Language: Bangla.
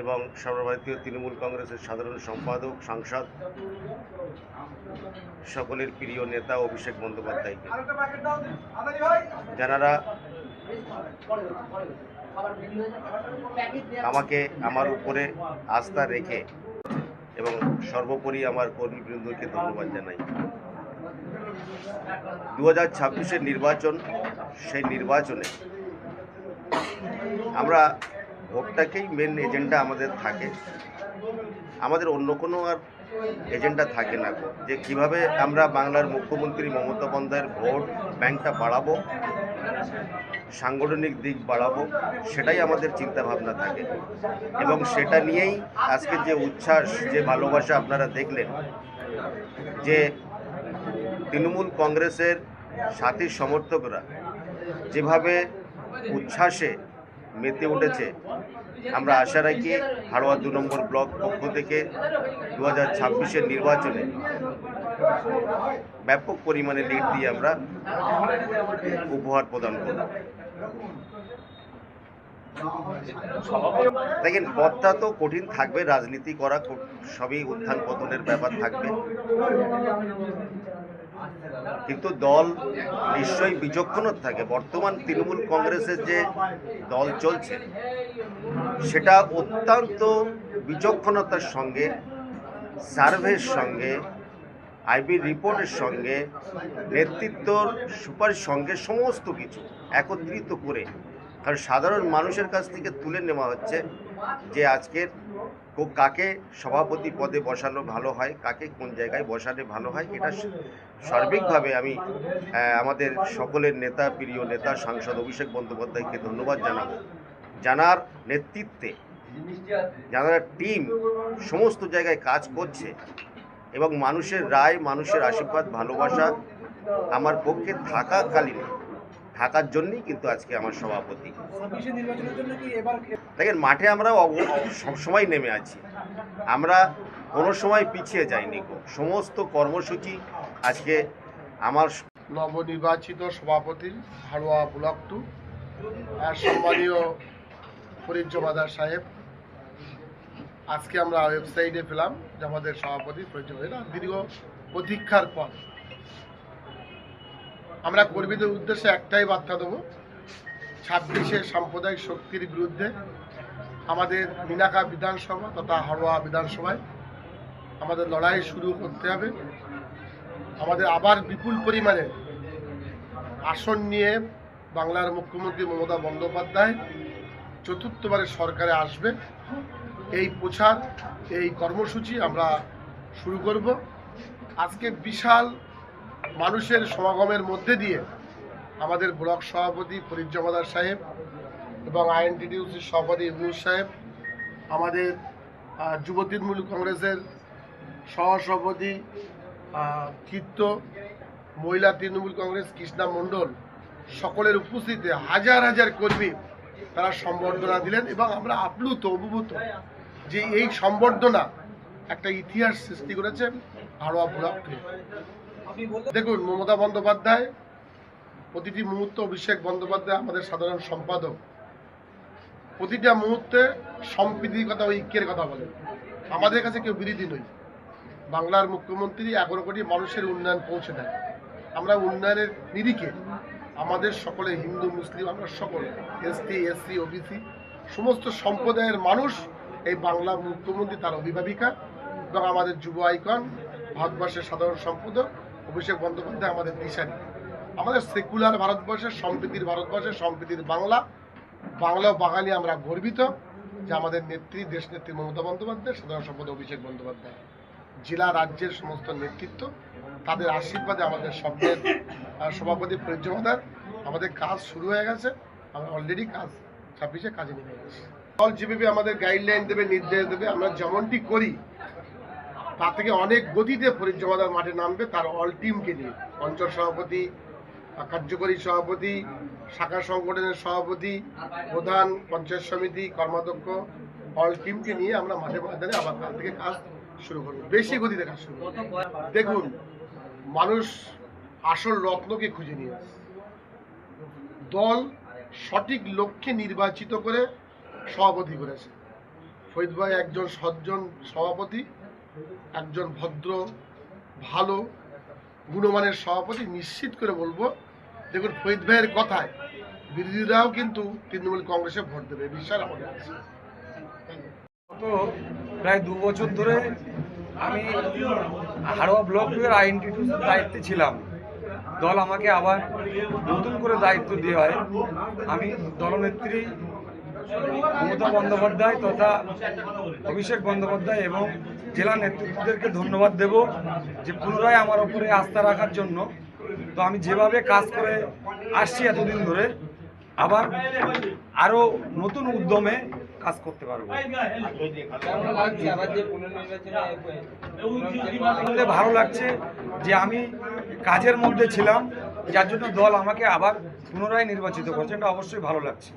এবং সর্বভারতীয় তৃণমূল কংগ্রেসের সাধারণ সম্পাদক, সাংসদ, সকলের প্রিয় নেতা অভিষেক বন্দ্যোপাধ্যায়কে। যারা আমাকে আমার উপরে আস্থা রেখে এবং সর্বোপরি আমার কর্মীবৃন্দকে ধন্যবাদ জানাই। দু হাজার নির্বাচন, সেই নির্বাচনে আমরা ভোটটাকেই মেন এজেন্ডা আমাদের থাকে। আমাদের অন্য কোনো আর এজেন্ডা থাকে না। যে কীভাবে আমরা বাংলার মুখ্যমন্ত্রী মমতা বন্দ্যোপাধ্যায়ের ভোট ব্যাংকটা বাড়াবো, সাংগঠনিক দিক বাড়াবো, সেটাই আমাদের চিন্তা ভাবনা থাকে। এবং সেটা নিয়েই আজকে যে উচ্ছ্বাস, যে ভালোবাসা আপনারা দেখলেন, যে তৃণমূল কংগ্রেসের সাথী সমর্থকরা যেভাবে উচ্ছ্বাসে মেতে উঠেছে। আমরা আশা রাখি হাড়োয়া দু নম্বর ব্লক পক্ষ থেকে দু হাজার ছাব্বিশের নির্বাচনে ব্যাপক পরিমাণে লিড দিয়ে আমরা উপহার প্রদান করব। দেখেন, পথটা তো কঠিন থাকবে, রাজনীতি করা সবই উত্থান পতনের ব্যাপার থাকবে। কিন্তু দল নিশ্চয়ই বিচক্ষণ থাকে। বর্তমান তৃণমূল কংগ্রেসের যে দল চলছে, সেটা অত্যন্ত বিচক্ষণতার সঙ্গে, সার্ভের সঙ্গে, আইবি রিপোর্টের সঙ্গে, নেতৃত্বর সুপারিশ সঙ্গে সমস্ত কিছু একত্রিত করে কারণ সাধারণ মানুষের কাছ থেকে তুলে নেওয়া হচ্ছে যে আজকের কাকে সভাপতি পদে বসানো ভালো হয়, কাকে কোন জায়গায় বসালে ভালো হয়, এটা সার্বিকভাবে আমি আমাদের সকলের নেতা, প্রিয় নেতা, সাংসদ অভিষেক বন্দ্যোপাধ্যায়কে ধন্যবাদ জানাব। জানার নেতৃত্বে যারা টিম সমস্ত জায়গায় কাজ করছে এবং মানুষের রায়, মানুষের আশীর্বাদ, ভালোবাসা আমার পক্ষে থাকাকালীন থাকার জন্যই কিন্তু আজকে আমার সভাপতি। ছাব্বিশে নির্বাচনের জন্য কি এবার দেখেন মাঠে আমরা সবসময় নেমে আছি। আমরা কোনো সময় পিছিয়ে যাইনি সমস্ত কর্মসূচি আজকে আমার নবনির্বাচিত সভাপতি হাড়োয়া ব্লক টু আর সম্মানীয় ফরিদ জমাদার সাহেব। আজকে আমরা ওয়েবসাইটে পেলাম যে আমাদের সভাপতি ফরিদ জমাদার দীর্ঘ প্রতীক্ষার পর। আমরা কর্মীদের উদ্দেশ্যে একটাই বার্তা দেবো। ছাব্বিশে সাম্প্রদায়িক শক্তির বিরুদ্ধে আমাদের মিনাকা বিধানসভা তথা হাড়োয়া বিধানসভায় আমাদের লড়াই শুরু করতে হবে। আমাদের আবার বিপুল পরিমাণে আসন নিয়ে বাংলার মুখ্যমন্ত্রী মমতা বন্দ্যোপাধ্যায় চতুর্থবারের সরকারে আসবে। এই প্রচার, এই কর্মসূচি আমরা শুরু করব। আজকে বিশাল মানুষের সমাগমের মধ্যে দিয়ে আমাদের ব্লক সভাপতি ফরিদ জমাদার সাহেব এবং আইএনটিডিউসির সভাপতি ইবনুল সাহেব, আমাদের যুব তৃণমূল কংগ্রেসের সহসভাপতি চিত্ত মহিলা তৃণমূল কংগ্রেস কৃষ্ণা মণ্ডল, সকলের উপস্থিতিতে হাজার হাজার কর্মী তারা সম্বর্ধনা দিলেন এবং আমরা আপ্লুত, অভিভূত যে এই সম্বর্ধনা একটা ইতিহাস সৃষ্টি করেছে হাড়োয়া ব্লককে দেখুন, মমতা বন্দ্যোপাধ্যায়, প্রতিটি মুহূর্ত অভিষেক বন্দ্যোপাধ্যায় আমাদের সাধারণ সম্পাদক। প্রতিটা মুহূর্তে সম্প্রীতির কথা ঐক্যের কথা বলেন। আমাদের কাছে কেউ বিরোধী নই। বাংলার মুখ্যমন্ত্রী এগারো কোটি মানুষের উন্নয়ন পৌঁছে দেয়। আমরা উন্নয়নের নিরিখে আমাদের সকলে হিন্দু, মুসলিম, আমরা সকলে এসটি এসসি ওবিসি, সমস্ত সম্প্রদায়ের মানুষ এই বাংলা মুখ্যমন্ত্রী, তার অভিভাবিকা এবং আমাদের যুব আইকন, ভারতবর্ষের সাধারণ সম্পাদক অভিষেক বন্দ্যোপাধ্যায় আমাদের দিশারি। আমাদের সেকুলার ভারতবর্ষের সম্প্রীতির ভারতবর্ষের সম্প্রীতির বাংলা। বাংলা বাঙালি আমরা গর্বিত যে আমাদের নেত্রী দেশ নেত্রী মমতা বন্দ্যোপাধ্যায়, সাধারণ সম্পাদক অভিষেক বন্দ্যোপাধ্যায়। জেলা রাজ্যের সমস্ত নেতৃত্ব, তাদের আশীর্বাদে আমাদের স্বপ্নের সভাপতি ফরিদ জমাদার আমাদের কাজ শুরু হয়ে গেছে। আমরা অলরেডি কাজ, ছাব্বিশে কাজে নেমে গেছি। দল যেভাবে আমাদের গাইডলাইন দেবে, নির্দেশ দেবে, আমরা যেমনটি করি তার থেকে অনেক গতিতে ফরিদ জমাদার মাঠে নামবে তার অল টিমকে নিয়ে। অঞ্চল সভাপতি কার্যকরী সভাপতি, শাখা সংগঠনের সভাপতি, প্রধান, পঞ্চায়েত সমিতি, কর্মাধ্যক্ষ অল টিমকে নিয়ে আমরা মাঠে ময়দানে আবার কাল থেকে কাজ শুরু করব। বেশি গতিতে কাজ শুরু দেখুন, মানুষ আসল রত্নকে খুঁজে নিয়ে দল সঠিক লক্ষ্যে নির্বাচিত করে সভাপতি করেছে। ফরিদ ভাই একজন সজ্জন সভাপতি একজন ভদ্র, ভালো, গুণমানের সভাপতি, নিশ্চিত করে বলব, দেখুন ফরিদ ভাইয়ের কথায়, বিরোধীরাও কিন্তু তৃণমূল কংগ্রেসে ভোট দেবে বিশ্বাস আমাদের আছে প্রায় দু বছর ধরে আমি হাড়োয়া ব্লক টু এর দায়িত্বে ছিলাম। দল আমাকে আবার নতুন করে দায়িত্ব দেওয়া হয় আমি দলনেত্রী মমতা বন্দ্যোপাধ্যায় তথা অভিষেক বন্দ্যোপাধ্যায় এবং জেলা নেতৃত্বদেরকে ধন্যবাদ দেব যে পুনরায় আমার উপরে আস্থা রাখার জন্য। তো আমি যেভাবে কাজ করে আসছি এতদিন ধরে, আবার আরও নতুন উদ্যমে কাজ করতে পারব। ভালো লাগছে যে আমি কাজের মধ্যে ছিলাম, যার জন্য দল আমাকে আবার পুনরায় নির্বাচিত করছে, এটা অবশ্যই ভালো লাগছে।